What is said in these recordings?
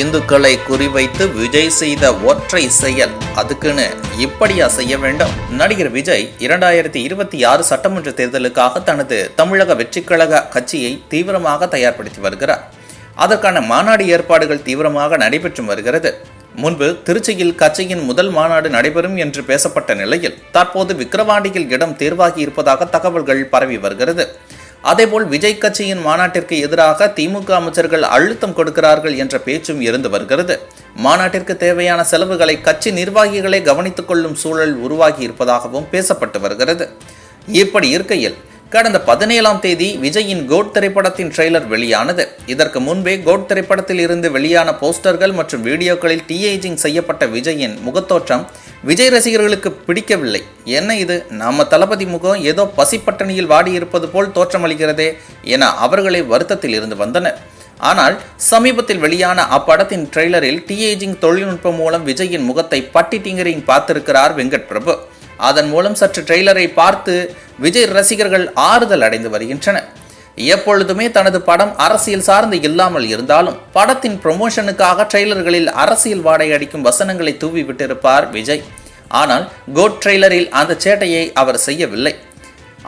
இந்துக்களை குறிவைத்து விஜய் செய்த ஒற்றை செயல் அதுக்குன்னு இப்படியா செய்ய வேண்டும்? நடிகர் விஜய் இரண்டாயிரத்தி இருபத்தி ஆறு சட்டமன்ற தேர்தலுக்காக தனது தமிழக வெற்றிக்கழக கட்சியை தீவிரமாக தயார்படுத்தி வருகிறார். அதற்கான மாநாடு ஏற்பாடுகள் தீவிரமாக நடைபெற்று வருகிறது. முன்பு திருச்சியில் கட்சியின் முதல் மாநாடு நடைபெறும் என்று பேசப்பட்ட நிலையில் தற்போது விக்கிரவாண்டியில் இடம் தேர்வாகி இருப்பதாக தகவல்கள் பரவி வருகிறது. அதேபோல் விஜய் கட்சியின் மாநாட்டிற்கு எதிராக திமுக அமைச்சர்கள் அழுத்தம் கொடுக்கிறார்கள் என்ற பேச்சும் இருந்து வருகிறது. மாநாட்டிற்கு தேவையான செலவுகளை கட்சி நிர்வாகிகளை கவனித்துக் கொள்ளும் சூழல் உருவாகி இருப்பதாகவும் பேசப்பட்டு வருகிறது. இப்படி இருக்கையில் கடந்த பதினேழாம் தேதி விஜயின் கோட் திரைப்படத்தின் ட்ரெய்லர் வெளியானது. இதற்கு முன்பே கோட் திரைப்படத்தில் இருந்து வெளியான போஸ்டர்கள் மற்றும் வீடியோக்களில் டீஏஜிங் செய்யப்பட்ட விஜயின் முகத்தோற்றம் விஜய் ரசிகர்களுக்கு பிடிக்கவில்லை. என்ன இது? நம்ம தளபதி முகம் ஏதோ பசிப்பட்டணியில் வாடியிருப்பது போல் தோற்றமளிக்கிறதே என அவர்களே வருத்தத்தில் இருந்து வந்தனர். ஆனால் சமீபத்தில் வெளியான அப்படத்தின் ட்ரெய்லரில் டீஏஜிங் தொழில்நுட்பம் மூலம் விஜயின் முகத்தை பட்டி டிங்கரிங் பார்த்திருக்கிறார் வெங்கட் பிரபு அதன் மூலம் சற்று ட்ரெய்லரை பார்த்து விஜய் ரசிகர்கள் ஆறுதல் அடைந்து வருகின்றனர். எப்பொழுதுமே தனது படம் அரசியல் சார்ந்து இல்லாமல் இருந்தாலும் படத்தின் ப்ரொமோஷனுக்காக ட்ரெய்லர்களில் அரசியல் வாடகை அடிக்கும் வசனங்களை தூவி விட்டிருப்பார் விஜய். ஆனால் கோட் ட்ரெய்லரில் அந்த சேட்டையை அவர் செய்யவில்லை.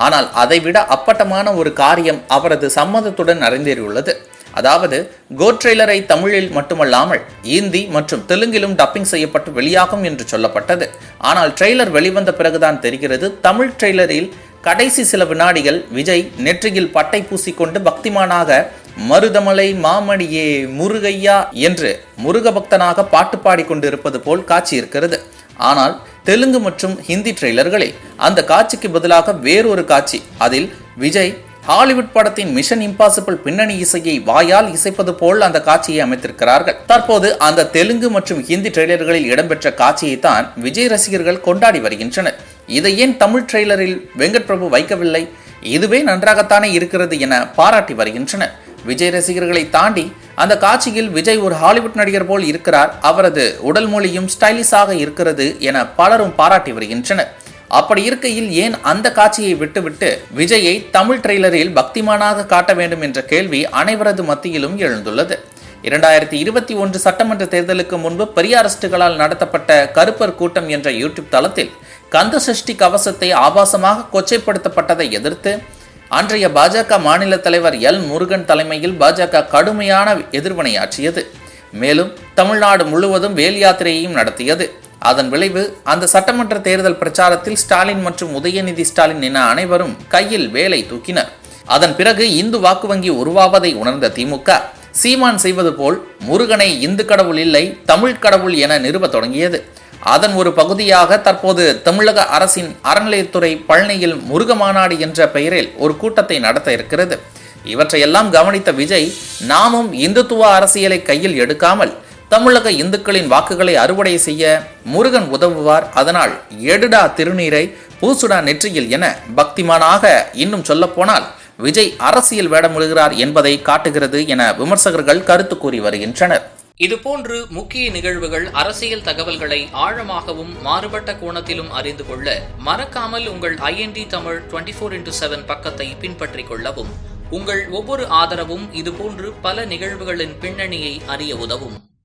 ஆனால் அதைவிட அப்பட்டமான ஒரு காரியம் அவரது சம்மதத்துடன் அரங்கேறியுள்ளது அதாவது கோ ட்ரெய்லரை தமிழில் மட்டுமல்லாமல் இந்தி மற்றும் தெலுங்கிலும் டப்பிங் செய்யப்பட்டு வெளியாகும் என்று சொல்லப்பட்டது. ஆனால் ட்ரெய்லர் வெளிவந்த பிறகுதான் தெரிகிறது தமிழ் ட்ரெய்லரில் கடைசி சில வினாடிகள் விஜய் நெற்றியில் பட்டை பூசிக்கொண்டு பக்திமானாக மருதமலை மாமணியே முருகையா என்று முருக பக்தனாக பாட்டு பாடிக்கொண்டிருப்பது போல் காட்சி இருக்கிறது ஆனால் தெலுங்கு மற்றும் ஹிந்தி ட்ரெய்லர்களில் அந்த காட்சிக்கு பதிலாக வேறொரு காட்சி அதில் விஜய் ஹாலிவுட் படத்தின் மிஷன் இம்பாசிபிள் பின்னணி இசையை வாயால் இசைப்பது போல் அந்த காட்சியை அமைத்திருக்கிறார்கள். தற்போது அந்த தெலுங்கு மற்றும் ஹிந்தி ட்ரெய்லர்களில் இடம்பெற்ற காட்சியை தான் விஜய் ரசிகர்கள் கொண்டாடி வருகின்றனர். இதை ஏன் தமிழ் ட்ரெய்லரில் வெங்கட் பிரபு வைக்கவில்லை? இதுவே நன்றாகத்தானே இருக்கிறது என பாராட்டி வருகின்றனர். விஜய் ரசிகர்களை தாண்டி அந்த காட்சியில் விஜய் ஒரு ஹாலிவுட் நடிகர் போல் இருக்கிறார். அவரது உடல் மொழியும் ஸ்டைலிஷாக இருக்கிறது என பலரும் பாராட்டி வருகின்றனர். அப்படி இருக்கையில் ஏன் அந்த காட்சியை விட்டுவிட்டு விஜயை தமிழ் ட்ரெய்லரில் பக்திமானாக காட்ட வேண்டும் என்ற கேள்வி அனைவரது மத்தியிலும் எழுந்துள்ளது. இரண்டாயிரத்தி இருபத்தி ஒன்று சட்டமன்ற தேர்தலுக்கு முன்பு பெரியாரிஸ்டுகளால் நடத்தப்பட்ட கருப்பர் கூட்டம் என்ற யூடியூப் தளத்தில் கந்த சஷ்டி கவசத்தை ஆபாசமாக கொச்சைப்படுத்தப்பட்டதை எதிர்த்து அன்றைய பாஜக மாநில தலைவர் எல் முருகன் தலைமையில் பாஜக கடுமையான எதிர்வினையாற்றியது. மேலும் தமிழ்நாடு முழுவதும் வேல் யாத்திரையையும் நடத்தியது. அதன் விளைவு அந்த சட்டமன்ற தேர்தல் பிரச்சாரத்தில் ஸ்டாலின் மற்றும் உதயநிதி ஸ்டாலின் என அனைவரும் கையில் வேலை தூக்கினர். அதன் பிறகு இந்து வாக்கு வங்கி உருவாவதை உணர்ந்த திமுக சீமான் செய்வது போல் முருகனை இந்து கடவுள் இல்லை தமிழ் கடவுள் என நிறுவ தொடங்கியது. அதன் ஒரு பகுதியாக தற்போது தமிழக அரசின் அறநிலையத்துறை பழனியில் முருக மாநாடு என்ற பெயரில் ஒரு கூட்டத்தை நடத்த இருக்கிறது. இவற்றையெல்லாம் கவனித்த விஜய் நாமும் இந்துத்துவ அரசியலை கையில் எடுக்காமல் தமிழக இந்துக்களின் வாக்குகளை அறுவடை செய்ய முருகன் உதவுவார். அதனால் எடுடா திருநீரை பூசுடா நெற்றியில் என பக்திமானாக இன்னும் சொல்லப்போனால் விஜய் அரசியல் வேடமிடுகிறார் என்பதை காட்டுகிறது என விமர்சகர்கள் கருத்து கூறி வருகின்றனர். இதுபோன்று முக்கிய நிகழ்வுகள் அரசியல் தகவல்களை ஆழமாகவும் மாறுபட்ட கோணத்திலும் அறிந்து கொள்ள மறக்காமல் உங்கள் IND Tamil twenty four into seven பக்கத்தை பின்பற்றிக் கொள்ளவும். உங்கள் ஒவ்வொரு ஆதரவும் இதுபோன்று பல நிகழ்வுகளின் பின்னணியை அறிய உதவும்.